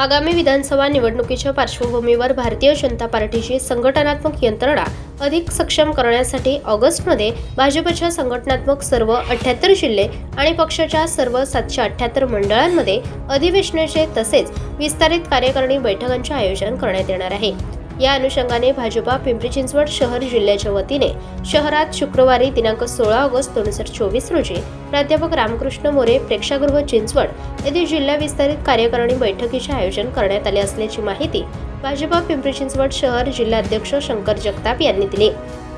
आगामी विधानसभा निवडणुकीच्या पार्श्वभूमीवर भारतीय जनता पार्टीची संघटनात्मक यंत्रणा अधिक सक्षम करण्यासाठी ऑगस्टमध्ये भाजपच्या संघटनात्मक सर्व अठ्ठ्याहत्तर जिल्हे आणि पक्षाच्या सर्व सातशे अठ्ठ्याहत्तर मंडळांमध्ये अधिवेशनाचे तसेच विस्तारित कार्यकारिणी बैठकांचे आयोजन करण्यात येणार आहे. या अनुषंगाने भाजपा पिंपरी चिंचवड शहर जिल्ह्याच्या वतीने शहरात शुक्रवारी दिनांक सोळा ऑगस्ट दोन हजार चोवीस रोजी प्राध्यापक रामकृष्ण मोरे प्रेक्षागृह चिंचवड येथे जिल्हा विस्तारित कार्यकारिणी बैठकीचे आयोजन करण्यात आले असल्याची माहिती भाजपा पिंपरी चिंचवड शहर जिल्हाध्यक्ष शंकर जगताप यांनी दिली.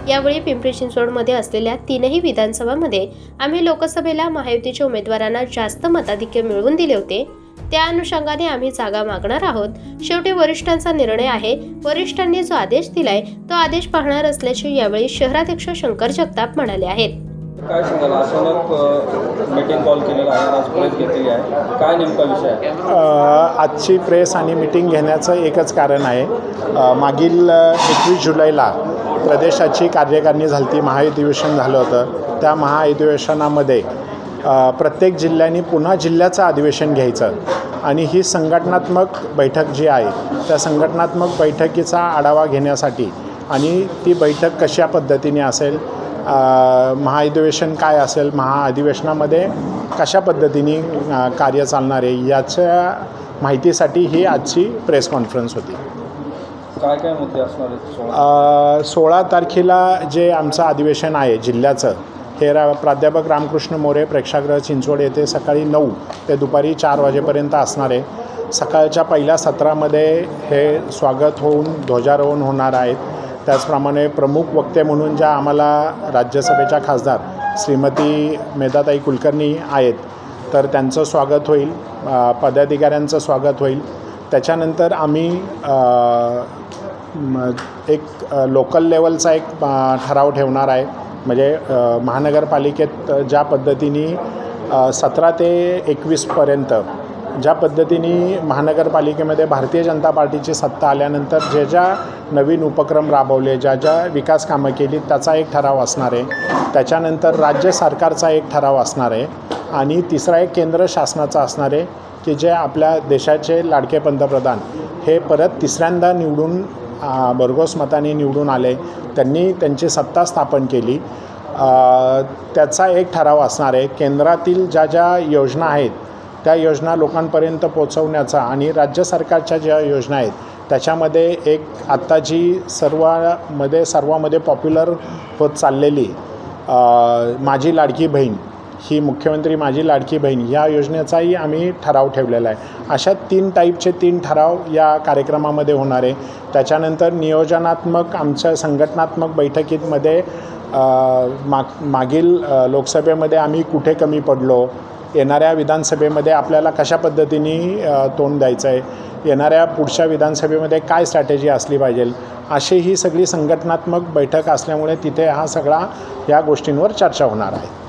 यावेळी पिंपरी चिंचवडमध्ये असलेल्या तीनही विधानसभामध्ये आम्ही लोकसभेला महायुतीच्या उमेदवारांना जास्त मताधिक्य मिळवून दिले होते. त्या अनुषंगाने आम्ही जागा मागणार आहोत. शेवटी वरिष्ठांचा निर्णय आहे. वरिष्ठांनी जो आदेश दिलाय तो आदेश पाहणार असल्याचे यावेळी शहराध्यक्ष शंकर जगताप म्हणाले आहेत. काय सांगाल? अचानक मीटिंग कॉल केलेला आहे. आज प्रेस घेतलेली आहे. काय नेमका विषय आजची प्रेस आणि मीटिंग घेण्याचं एकच कारण आहे. मागील एकवीस जुलैला प्रदेशाची कार्यकारिणी झाली. ती महाअधिवेशन झालं होतं. त्या महाअधिवेशनामध्ये प्रत्येक जिल्ह्यांनी पुन्हा जिल्ह्याचं अधिवेशन घ्यायचं. आणि ही संघटनात्मक बैठक जी आहे त्या संघटनात्मक बैठकीचा आढावा घेण्यासाठी आणि ती बैठक कशा पद्धतीने असेल महाअधिवेशन काय असेल महाअधिवेशनामध्ये कशा पद्धतीने कार्य चालणार आहे याच्या माहितीसाठी ही आजची प्रेस कॉन्फरन्स होती. काय काय मुद्दे असणार सोळा तारखेला जे आमचं अधिवेशन आहे जिल्ह्याचं तेरा प्राध्यापक रामकृष्ण मोरे प्रेक्षागृह चिंचवड येथे सकाळी नऊ ते दुपारी चार वाजेपर्यंत असणार आहे सकाळच्या पहिल्या सत्रामध्ये हे स्वागत होऊन ध्वजारोहण होणार आहेत. त्याचप्रमाणे प्रमुख वक्ते म्हणून ज्या आम्हाला राज्यसभेच्या खासदार श्रीमती मेधाताई कुलकर्णी आहेत तर त्यांचं स्वागत होईल पदाधिकाऱ्यांचं स्वागत होईल. त्याच्यानंतर आम्ही एक लोकल लेवलचा एक ठराव ठेवणार आहे. म्हणजे महानगरपालिकेत ज्या पद्धतीने सतरा ते एकवीसपर्यंत ज्या पद्धतीने महानगरपालिकेमध्ये भारतीय जनता पार्टीची सत्ता आल्यानंतर जे ज्या नवीन उपक्रम राबवले ज्या ज्या विकास कामं केली त्याचा एक ठराव असणार आहे. त्याच्यानंतर राज्य सरकारचा एक ठराव असणार आहे आणि तिसरा एक केंद्र शासनाचा असणार आहे की जे आपल्या देशाचे लाडके पंतप्रधान हे परत तिसऱ्यांदा निवडून भरघोस मताने निवडून आले. त्यांनी त्यांची सत्ता स्थापन केली. त्याचा एक ठराव असणार आहे. केंद्रातील ज्या ज्या योजना आहेत त्या योजना लोकांपर्यंत पोचवण्याचा आणि राज्य सरकारच्या ज्या योजना आहेत त्याच्यामध्ये एक आत्ता जी सर्वामध्ये सर्वामध्ये पॉप्युलर होत चाललेली माझी लाडकी बहीण ही मुख्यमंत्री माझी लाडकी बहीण. या योजनेचाही आम्ही ठराव ठेवलेला आहे. अशा तीन टाईपचे तीन ठराव या कार्यक्रमामध्ये होणार आहे. त्याच्यानंतर नियोजनात्मक आमच्या संघटनात्मक बैठकीमध्ये माग मागील लोकसभेमध्ये आम्ही कुठे कमी पडलो? येणाऱ्या विधानसभेमध्ये आपल्याला कशा पद्धतीने तोंड द्यायचं आहे येणाऱ्या पुढच्या विधानसभेमध्ये काय स्ट्रॅटेजी असली पाहिजे? अशी ही सगळी संघटनात्मक बैठक असल्यामुळे तिथे हा सगळा या गोष्टींवर चर्चा होणार आहे.